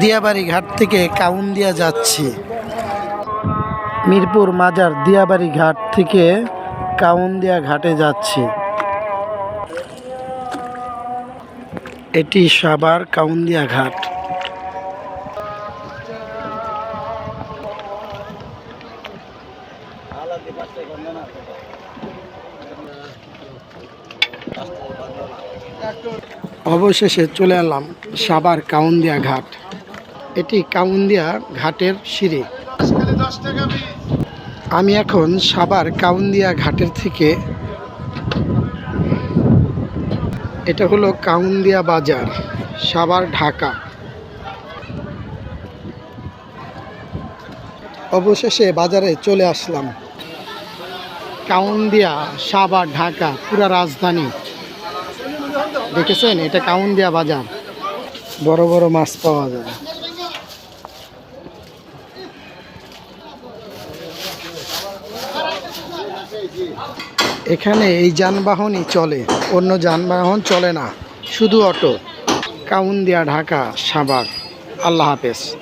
দিয়াবাড়ি ঘাট থেকে কাউন্দিয়া যাচ্ছি। মিরপুর মাজার দিয়াবাড়ি ঘাট থেকে কাউন্দিয়া ঘাটে যাচ্ছি। এটি সাবার কাউন্দিয়া ঘাট। অবশেষে চলে এলাম সাবার কাউন্দিয়া ঘাট। এটি কাউন্দিয়া ঘাটের সিঁড়ি। আমি এখন সাবার কাউন্দিয়া ঘাটের থেকে এটা হলো কাউন্দিয়া বাজার, সাবার ঢাকা। অবশেষে বাজারে চলে আসলাম। কাউন্দিয়া সাবার ঢাকা, পুরা রাজধানী। দেখেছেন? এটা কাউন্দিয়া বাজার। বড় বড় মাছ পাওয়া যায়। এখানে এই যানবাহনই চলে। অন্য যানবাহন চলে না। শুধু অটো। কাউন্দিয়া, ঢাকা সাভার আল্লাহ হাফেজ।